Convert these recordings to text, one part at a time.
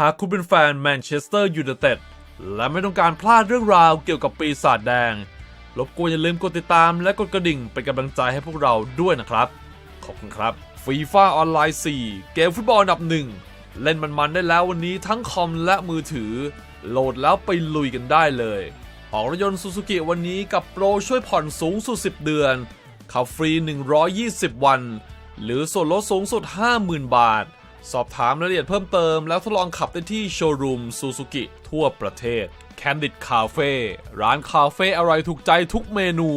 หากคุณเป็นแฟนแมนเชสเตอร์ยูไนเต็ดและไม่ต้องการพลาดเรื่องราวเกี่ยวกับปีศาจแดง รบกวนอย่าลืมกดติดตามและกดกระดิ่งเป็นกำลังใจให้พวกเราด้วยนะครับ ขอบคุณครับฟีฟ่าออนไลน์ 4 เกมฟุตบอลอันดับหนึ่งเล่นมันๆได้แล้ววันนี้ทั้งคอมและมือถือ โหลดแล้วไปลุยกันได้เลยออกรถยนต์ซูซูกิวันนี้กับโปรช่วยผ่อนสูงสุด 10 เดือนขับฟรี 120 วัน หรือส่วนลดสูงสุด 50,000 บาท สอบถามรายละเอียดเพิ่มเติมแล้วทดลองขับได้ที่โชว์รูมซูซูกิทั่วประเทศ Candid Cafe ร้านคาเฟ่อร่อยถูกใจทุกเมนู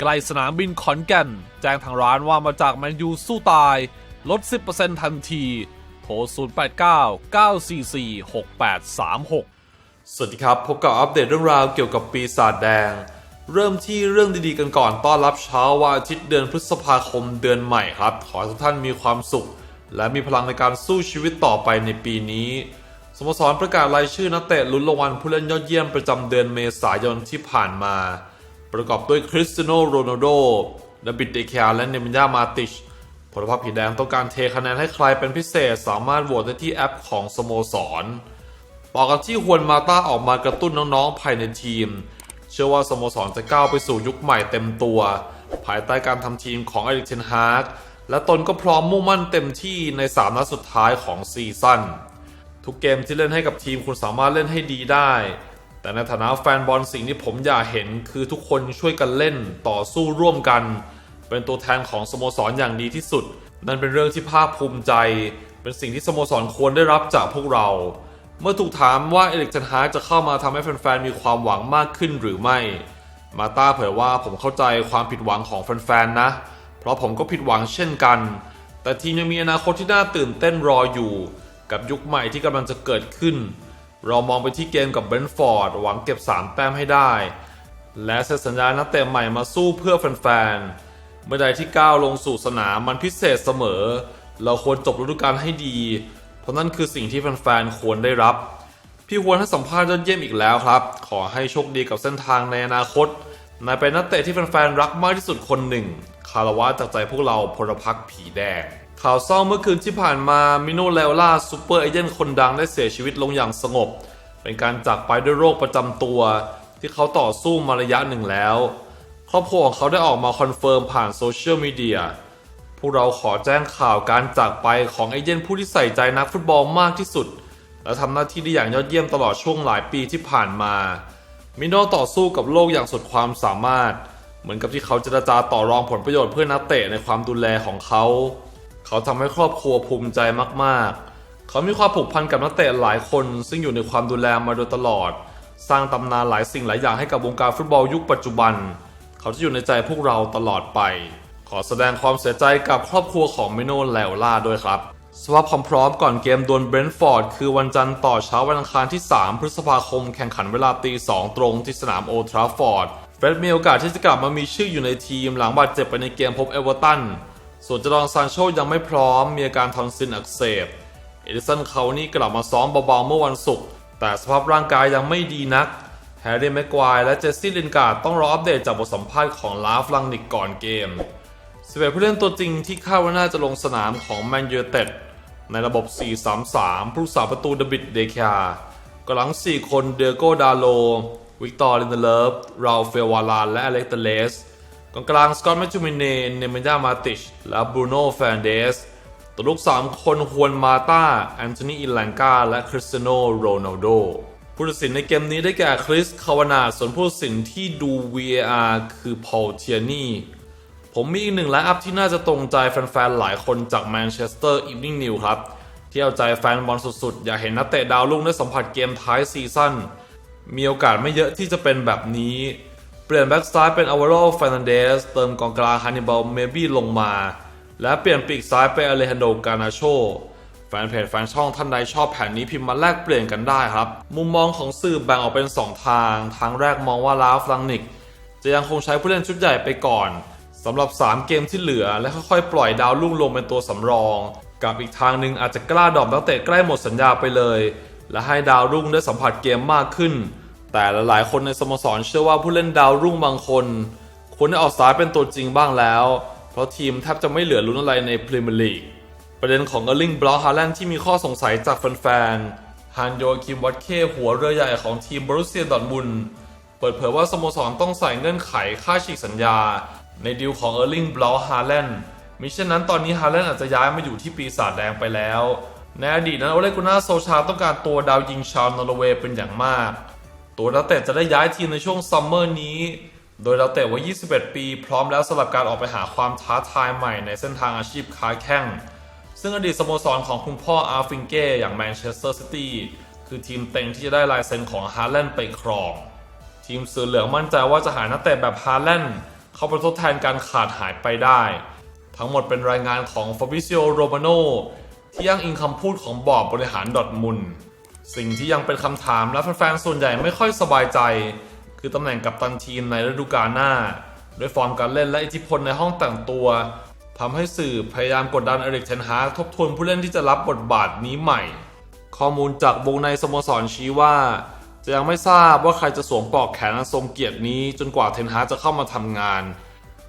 ใกล้สนามบินขอนแก่น แจ้งทางร้านว่ามาจากแมนยูสู้ตาย ลด 10%ทันที โทร 089 944 6836 สวัสดีครับ พบกับอัปเดตเรื่องราวเกี่ยวกับปีศาจแดง เริ่มที่เรื่องดีๆกันก่อนต้อนรับเช้าวันอาทิตย์เดือนพฤษภาคมเดือนใหม่ครับ ขอให้ทุกท่านมีความสุข และมีพลังในการสู้ชีวิตต่อไปในปีนี้ สโมสรประกาศรายชื่อนักเตะลุ้นรางวัลผู้เล่นยอดเยี่ยมประจำเดือนเมษายนที่ผ่านมา ประกอบด้วยคริสเตียโนโรนัลโดดาบิดเดเคาและเนมิญามาติชผลภาพผีแดงต้องการเทคะแนนให้ใครเป็นพิเศษสามารถโหวตได้ที่แอปของสโมสรต่อกันที่ฮวนมาต้าออกมากระตุ้นน้องๆภายในทีม เชื่อว่าสโมสรจะก้าวไปสู่ยุคใหม่เต็มตัว ภายใต้การทำทีมของอริกเทนฮาก และตนก็พร้อมมุ่งมั่นเต็มที่ใน 3 นัดสุดท้ายของซีซั่น ทุกเกมที่เล่นให้กับทีมคุณสามารถเล่นให้ดีได้ แต่ในฐานะแฟนบอลสิ่งที่ผมอยากเห็นคือทุกคนช่วยกันเล่นต่อสู้ร่วมกัน เป็นตัวแทนของสโมสรอย่างดีที่สุด นั่นเป็นเรื่องที่ภาคภูมิใจ เป็นสิ่งที่สโมสรควรได้รับจากพวกเรา เมื่อถูกถามว่าเอริกเทนฮาจะเข้ามาทำให้แฟนๆมีความหวังมากขึ้นหรือไม่ มาต้าเผยว่าผมเข้าใจความผิดหวังของแฟนๆนะ เพราะผมก็ผิดหวังเช่นกัน แต่ทีมยังมีอนาคตที่น่าตื่นเต้นรออยู่ กับยุคใหม่ที่กำลังจะเกิดขึ้น เรามองไปที่เกมกับเบรนท์ฟอร์ดหวังเก็บ 3 แต้มให้ได้ และเซ็นสัญญานักเตะใหม่มาสู้เพื่อแฟนๆ เมื่อใดที่ก้าวลงสู่สนามมันพิเศษเสมอ เราควรจบฤดูกาลให้ดี เพราะนั่นคือสิ่งที่แฟนๆ ควรได้รับ พี่ฮวนให้สัมภาษณ์ยอดเยี่ยมอีกแล้วครับ ขอให้โชคดีกับเส้นทางในอนาคตนายเป็นนักเตะที่แฟนๆ รักมากที่สุดคนหนึ่ง คารวะจากใจพวกเราพลพรรคผีแดง ข่าวเศร้าเมื่อคืนที่ผ่านมามิโนเลวล่าซูเปอร์เอเจนต์คนดังได้เสียชีวิตลงอย่างสงบ เป็นการจากไปด้วยโรคประจำตัว ที่เขาต่อสู้มาระยะหนึ่งแล้ว ครอบครัวของเขาได้ออกมาคอนเฟิร์มผ่านโซเชียลมีเดียพวกเราขอแจ้งข่าวการจากไปของเอเจนต์ผู้ที่ใส่ใจนักฟุตบอลมากที่สุด และทำหน้าที่ได้อย่างยอดเยี่ยมตลอดช่วงหลายปีที่ผ่านมามิโนต่อสู้กับโลกอย่างสุดความสามารถ เหมือนกับที่เขาเจรจาต่อรองผลประโยชน์เพื่อนักเตะในความดูแลของเขา เขาทำให้ครอบครัวภูมิใจมากๆ เขามีความผูกพันกับนักเตะหลายคน ซึ่งอยู่ในความดูแลมาโดยตลอด สร้างตำนานหลายสิ่งหลายอย่างให้กับวงการฟุตบอลยุคปัจจุบัน เขาจะอยู่ในใจพวกเราตลอดไป ขอแสดงความเสียใจกับครอบครัวของมิโนแลวล่าด้วยครับสภาพความพร้อมก่อนเกมดวลเบรนท์ฟอร์ดคือวันจันทร์ต่อเช้าวันอังคารที่ 3 พฤษภาคมแข่งขันเวลาตี 2 ตรงที่สนามโอทราฟอร์ด เฟรดมีโอกาสที่จะกลับมามีชื่ออยู่ในทีมหลังบาดเจ็บไปในเกมพบเอเวอร์ตัน ส่วนจดองซานโชยังไม่พร้อมมีอาการทอนซิลอักเสบ เอดิสันเขานี่กลับมาซ้อมเบาๆเมื่อวันศุกร์ แต่สภาพร่างกายยังไม่ดีนัก แฮร์รี่แม็กควายและเจสซี่ลินการ์ดต้องรออัปเดตจากบทสัมภาษณ์ของลาฟลังนิกก่อนเกม11ผู้เล่นตัวจริงที่คาดว่าน่าจะลงสนามของแมนยูเต็ดในระบบ 4-3-3 ผู้รักษาประตูเดบิดเดคากหลัง 4 คนเดโกดาโล วิกตอร์ลินเดเลฟราเฟลวาลานและอเล็กเตเลสกองกลางสกอตแมจูมินเนเนเมญามาติชและบรูโน่แฟนเดสตัวลูก 3 คนฮวนมาตาแอนโทนีอิลังกาและคริสเตียโนโรนัลโดผู้ตัดสินในเกมนี้ได้แก่คริสคาวานาส่วนผู้ตัดสินที่ดู VAR คือพอลเทียนีผมมีอีกหนึ่งไลน์อัพที่น่าจะตรงใจแฟนๆ หลายคนจากแมนเชสเตอร์อีฟนิ่งนิวครับ ที่เอาใจแฟนบอลสุดๆ อยากเห็นนักเตะดาวรุ่งได้สัมผัสเกมท้ายซีซั่น มีโอกาสไม่เยอะที่จะเป็นแบบนี้ เปลี่ยนแบ็กซ้ายเป็นอวาโรฟ e นันเดสเติมกองกลางฮันนิบาลเมบี้ลงมา และเปลี่ยนปีกซ้ายเป็นอเลฮันโดกานาโชแฟนเพจแฟนช่องท่านใดชอบแผนนี้พิมพ์มาแลกเปลี่ยนกันได้ครับ มุมมองของสื่อแบ่งออกเป็น 2 ทาง ทางแรกมองว่าลาฟลังนิก จะยังคงใช้ผู้เล่นชุดใหญ่ไปก่อนสำหรับ 3 เกมที่เหลือและค่อยๆ ปล่อยดาวรุ่งลงเป็นตัวสำรอง กับอีกทางหนึ่งอาจจะกล้าดรอปนักเตะใกล้หมดสัญญาไปเลย และให้ดาวรุ่งได้สัมผัสเกมมากขึ้น แต่หลายๆคนในสโมสรเชื่อว่าผู้เล่นดาวรุ่งบางคน ควรได้ออกสตาร์เป็นตัวจริงบ้างแล้ว เพราะทีมแทบจะไม่เหลือลุ้นอะไรในพรีเมียร์ลีกประเด็นของเออร์ลิงบล็อกฮาแลนด์ที่มีข้อสงสัยจากแฟนๆฮันโยคิมวัตเคหัวเรือใหญ่ของทีมบรุสเซียดอร์ทมุนเปิดเผยว่าสโมสรต้องใส่เงื่อนไขค่าฉีกสัญญา ในดีลของเออร์ลิงบลาฮาแลนด์มิฉะนั้นตอนนี้ฮาแลนด์อาจจะย้ายมาอยู่ที่ปีศาจแดงไปแล้วในอดีตนั้นโอเลกุน่าโซชาต้องการตัวดาวยิงชาวนอร์เวย์เป็นอย่างมาก ตัวนักเตะจะได้ย้ายทีมในช่วงซัมเมอร์นี้ โดยนักเตะวัย 21 ปี พร้อมแล้วสำหรับการออกไปหาความท้าทายใหม่ในเส้นทางอาชีพค้าแข้ง ซึ่งอดีตสโมสรของคุณพ่ออาร์ฟิงเก้อย่างแมนเชสเตอร์ซิตี้คือทีมเต็งที่จะได้ลายเซ็นของฮาร์แลนด์ไปครอง ทีมสื่อเหลืองมั่นใจว่าจะหานักเตะแบบฮาร์แลนด์เข้าไปทดแทนการขาดหายไปได้ ทั้งหมดเป็นรายงานของฟาบิซิโอโรมาโนที่อ้างอิงคำพูดของบอร์บริหารดอทมุน สิ่งที่ยังเป็นคำถามและแฟนๆส่วนใหญ่ไม่ค่อยสบายใจ คือตำแหน่งกัปตันทีมในฤดูกาลหน้าด้วยฟอร์มการเล่นและอิทธิพลในห้องแต่งตัวทำให้สื่อพยายามกดดันเอริกเทนฮาทบทวนผู้เล่นที่จะรับบทบาทนี้ใหม่ ข้อมูลจากวงในสโมสรชี้ว่า จะยังไม่ทราบว่าใครจะสวมปลอกแขนทรงเกียรตินี้จนกว่าเทนฮาจะเข้ามาทำงาน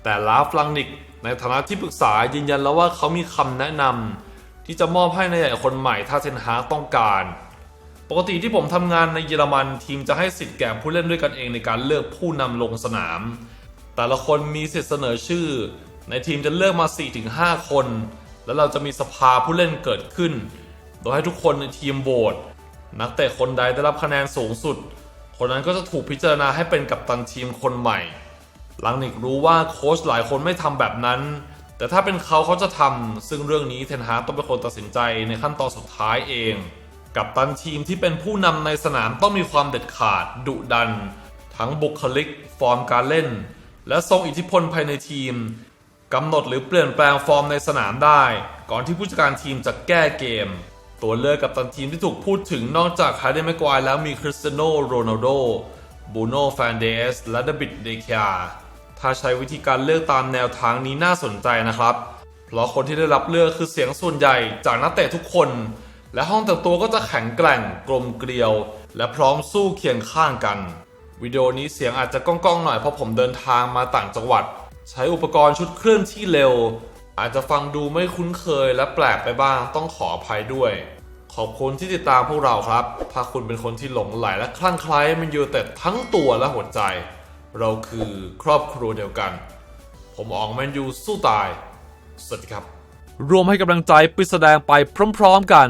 แต่ลาฟลังนิกในฐานะที่ปรึกษายืนยันแล้วว่าเขามีคำแนะนำที่จะมอบให้ในายใหญ่คนใหม่ถ้าเทนฮาต้องการ ปกติที่ผมทำงานในเยอรมันทีมจะให้สิทธิ์แก่ผู้เล่นด้วยกันเองในการเลือกผู้นำลงสนาม แต่ละคนมีสิทธิ์เสนอชื่อ ในทีมจะเลือกมา 4-5 คน แล้วเราจะมีสภาผู้เล่นเกิดขึ้น โดยให้ทุกคนในทีมโหวตนักเตะคนใดได้รับคะแนนสูงสุด คนนั้นก็จะถูกพิจารณาให้เป็นกัปตันทีมคนใหม่ ลังนิกรู้ว่าโค้ชหลายคนไม่ทำแบบนั้น แต่ถ้าเป็นเขาเขาจะทำซึ่งเรื่องนี้เทนฮากต้องเป็นคนตัดสินใจในขั้นตอนสุดท้ายเอง กับตันทีมที่เป็นผู้นำในสนามต้องมีความเด็ดขาดดุดัน ทั้งบุคลิก ฟอร์มการเล่น และทรงอิทธิพลภายในทีมกำหนดหรือเปลี่ยนแปลงฟอร์มในสนามได้ ก่อนที่ผู้จัดการทีมจะแก้เกม ตัวเลือกกับตันทีมที่ถูกพูดถึงนอกจากฮาร์เดนแมกควายแล้วมีคริสเตียโนโรนัลโดบูโน่แฟนเดสและเดบิดเดคาถ้าใช้วิธีการเลือกตามแนวทางนี้น่าสนใจนะครับ เพราะคนที่ได้รับเลือกคือเสียงส่วนใหญ่จากนักเตะทุกคน และห้องแต่งตัวก็จะแข็งแกร่งกลมเกลียว และพร้อมสู้เคียงข้างกัน วิดีโอนี้เสียงอาจจะก้องๆหน่อยเพราะผมเดินทางมาต่างจังหวัด ใช้อุปกรณ์ชุดเคลื่อนที่เร็ว อาจจะฟังดูไม่คุ้นเคยและแปลกไปบ้างต้องขออภัยด้วย ขอบคุณที่ติดตามพวกเราครับ ถ้าคุณเป็นคนที่หลงไหลและคลั่งไคล้มันยูเต็ดทั้งตัวและหัวใจ เราคือครอบครัวเดียวกัน ผมอองแมนยูสู้ตาย สวัสดีครับ รวมให้กำลังใจปิดแสดงไปพร้อม ๆ กัน